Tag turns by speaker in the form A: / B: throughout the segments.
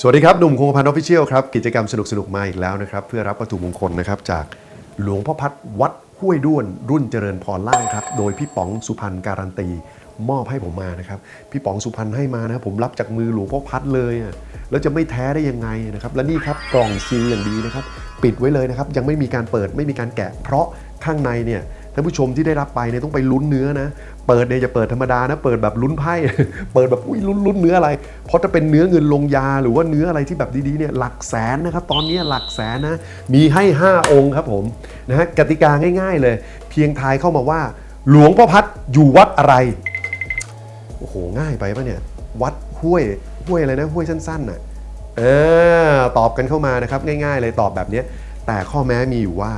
A: สวัสดีครับ หนุ่มคงพันธ์ออฟฟิเชียลครับ กิจกรรมสนุกๆมาอีกแล้วนะครับ เพื่อรับวัตถุมงคลนะครับ จากหลวงพ่อพัดวัดห้วยด้วน รุ่นเจริญพรล่างครับ โดยพี่ป๋องสุพรรณการันตี มอบให้ผมมานะครับ พี่ป๋องสุพรรณให้มานะผมรับจากมือหลวงพ่อพัดเลยอะแล้วจะไม่แท้ได้ยังไงนะครับ และนี่ครับกล่องซีลอย่างดีนะครับ ปิดไว้เลยนะครับ ยังไม่มีการเปิดไม่มีการแกะ เพราะข้างในเนี่ย ท่านผู้ชมที่ได้รับไปเนี่ยต้องไปลุ้นเนื้อนะ เปิดเนี่ยจะเปิดธรรมดานะ เปิดแบบลุ้นไพ่ เปิดแบบอุ้ยลุ้นลุ้นเนื้ออะไร เพราะถ้าเป็นเนื้อเงินลงยาหรือว่าเนื้ออะไรที่แบบดีๆเนี่ยหลักแสนนะครับ ตอนนี้หลักแสนนะ มีให้ 5 องค์ครับผมนะฮะกติกาง่าย ๆ เลย เพียงทายเข้ามาว่า หลวงพ่อพัดอยู่วัดอะไรโอ้โหง่ายไปปะเนี่ยวัดห้วยห้วยอะไรนะห้วยสั้นๆน่ะเออตอบกันเข้ามานะครับง่าย ๆ เลยตอบแบบนี้แต่ข้อแม้มีอยู่ว่า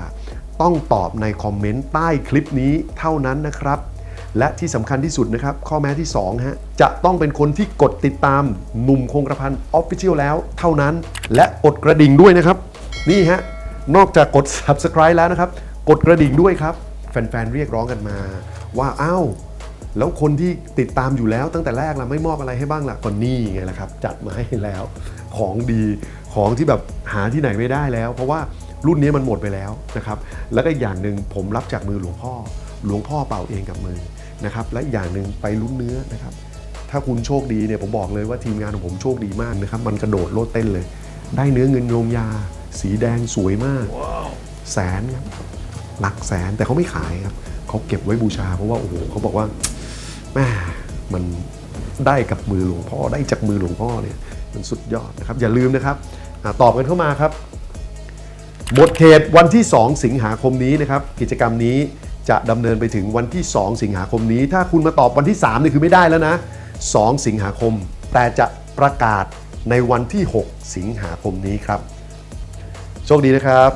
A: ต้องตอบในคอมเมนต์ใต้คลิปนี้เท่านั้นนะครับ และที่สำคัญที่สุดนะครับ ข้อแม้ที่2ฮะจะต้องเป็นคนที่กดติดตามหนุ่มคงกระพันออฟฟิเชียลแล้วเท่านั้น และกดกระดิ่งด้วยนะครับ นี่ฮะนอกจากกด subscribe แล้วนะครับ กดกระดิ่งด้วยครับ แฟนๆเรียกร้องกันมา ว่าอ้าวแล้วคนที่ติดตามอยู่แล้วตั้งแต่แรกล่ะไม่มอบอะไรให้บ้างล่ะก็นี่ไงล่ะครับ จัดมาให้แล้ว ของดีของที่แบบหาที่ไหนไม่ได้แล้ว เพราะว่า รุ่นนี้มันหมดไปแล้วนะครับแล้วก็อีกอย่างหนึ่งผมรับจากมือหลวงพ่อ หลวงพ่อเป่าเองกับมือนะครับและอีกอย่างหนึ่งไปลุ้นเนื้อนะครับถ้าคุณโชคดีเนี่ยผมบอกเลยว่าทีมงานของผมโชคดีมากนะครับมันกระโดดโลดเต้นเลย ได้เนื้อเงินลงยา สีแดงสวยมาก แสนครับหลักแสนแต่เขาไม่ขายครับเขาเก็บไว้บูชาเพราะว่าโอ้โหเขาบอกว่าแม่มันได้กับมือหลวงพ่อได้จากมือหลวงพ่อเนี่ยมันสุดยอดนะครับอย่าลืมนะครับอาตอบกันเข้ามาครับ หมดเขตวันที่ 2 สิงหาคมนี้นะครับ กิจกรรมนี้จะดำเนินไปถึงวันที่ 2 สิงหาคมนี้ ถ้าคุณมาตอบวันที่3นี่คือไม่ได้แล้วนะ 2 สิงหาคม แต่จะประกาศในวันที่ 6 สิงหาคมนี้ครับ โชคดีนะครับ